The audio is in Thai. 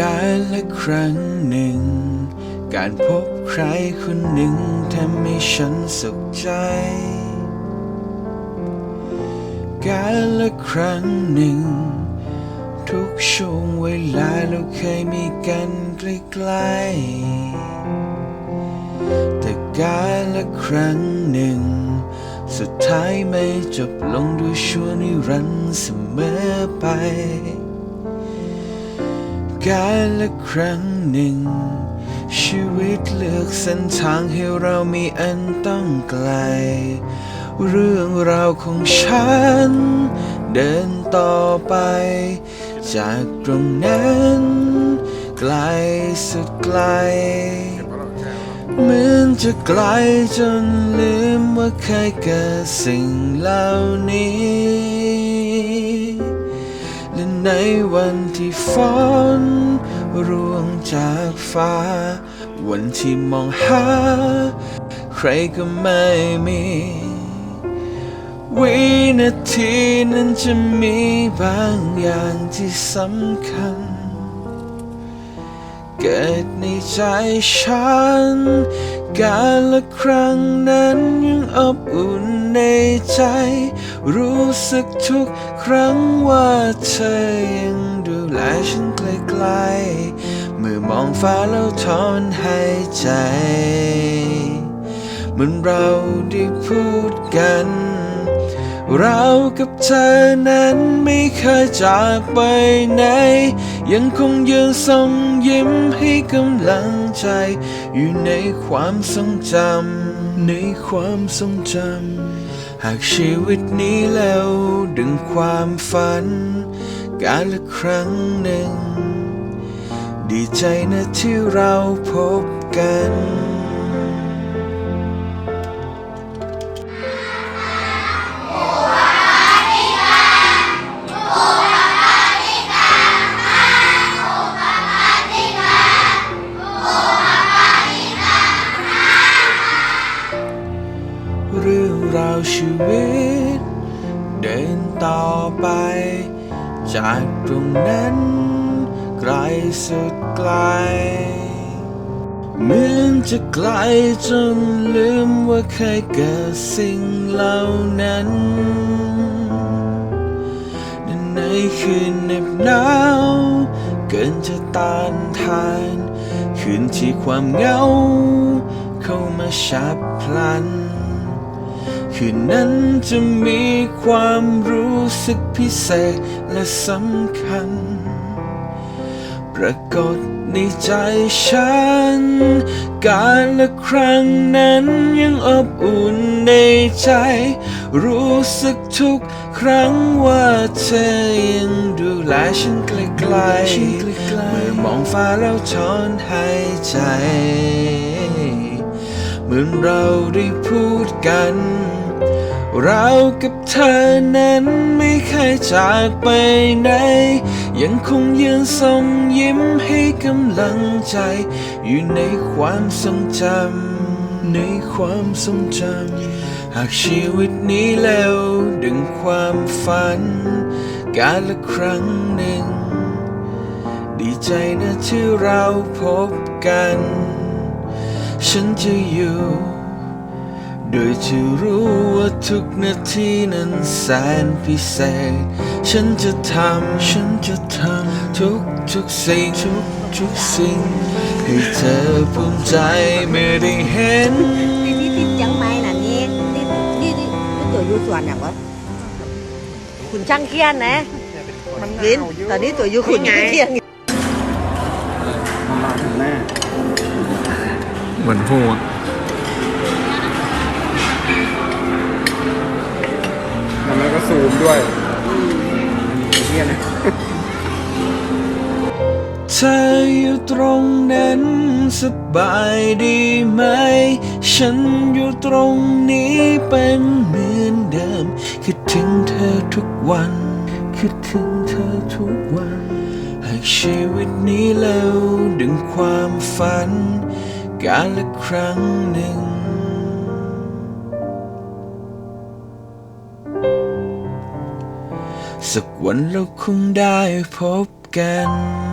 การละครั้งหนึ่ง การพบใครคนหนึ่งทำให้ฉันสุขใจ การละครั้งหนึ่ง ทุกช่วงเวลาเราเคยมีกันใกล้ๆแต่การละครั้งหนึ่ง สุดท้ายไม่จบลงด้วยชั่วนิรันดร์เสมอไป การละครั้งหนึ่ง ชีวิตเลือกเส้นทางให้เรามีอันต้องไกล เรื่องราวของฉัน เดินต่อไป จากตรงนั้น ไกลสุดไกล เหมือนจะไกลจนลืมว่าเคยเกิดสิ่งเหล่านี้ ในวันที่ฝนร่วงจากฟ้า วันที่มองหา ใครก็ไม่มี วินาทีนั้นจะมีบางอย่างที่สำคัญ เกิดในใจฉัน การละครั้งนั้นยังอบอุ่นในใจ รู้สึกทุกครั้งว่าเธอยังดูแลฉันไกลๆเมื่อมองฟ้าแล้วถอนหายใจ เหมือนเราได้พูดกัน เรากับเธอนั้นไม่เคยจากไปไหน ยังคงยืนส่งยิ้มให้กำลังใจ อยู่ในความทรงจำในความทรงจำหากชีวิตนี้แล้วดึงความฝัน การละครั้งหนึ่ง ดีใจนะที่เราพบกัน ชีวิต เดินต่อไป จากตรงนั้น ไกลสุดไกลเหมือนจะไกลจนลืมว่าเคยเกิดสิ่งเหล่านั้นในคืนเหน็บหนาวเกินจะต้านทาน คืนที่ความเหงา เข้ามาฉับพลัน คืนนั้นจะมีความรู้สึกพิเศษและสำคัญ ปรากฏในใจฉัน การละครั้งนั้นยังอบอุ่นในใจ รู้สึกทุกครั้งว่าเธอยังดูแลฉันไกลๆเมื่อมองฟ้าแล้วถอนหายใจ เหมือนเราได้พูดกัน เรากับเธอนั้นไม่เคยจากไปไหน ยังคงยืนส่งยิ้มให้กำลังใจ อยู่ในความทรงจำในความทรงจำหากชีวิตนี้แล้วดึงความฝัน การละครั้งหนึ่ง ดีใจนะที่เราพบกัน ฉันจะอยู่ โดยที่รู้ว่าทุกนาทีนั้นแสนพิเศษ ฉันจะทำ ฉันจะทำ ทุกทุกสิ่ง ทุกทุกสิ่ง ให้เธอภูมิใจเมื่อได้เห็นที่ที่ที่เชียงใหม่น่ะนี่นี่นี่นี่ตัวอยู่ส่วนอย่างวะคุณช่างเคียนนะวินตอนนี้ตัวอยู่คุณช่างเคียนแน่ เหมือนหัวแล้วก็ซูมด้วยเนี่ยนะเธออยู่ตรงนั้นสบายดีไหม ฉันอยู่ตรงนี้เป็นเหมือนเดิม คิดถึงเธอทุกวัน คิดถึงเธอทุกวัน หากชีวิตนี้แล้วดึงความฝัน การละครั้งหนึ่ง สักวันเราคงได้พบกัน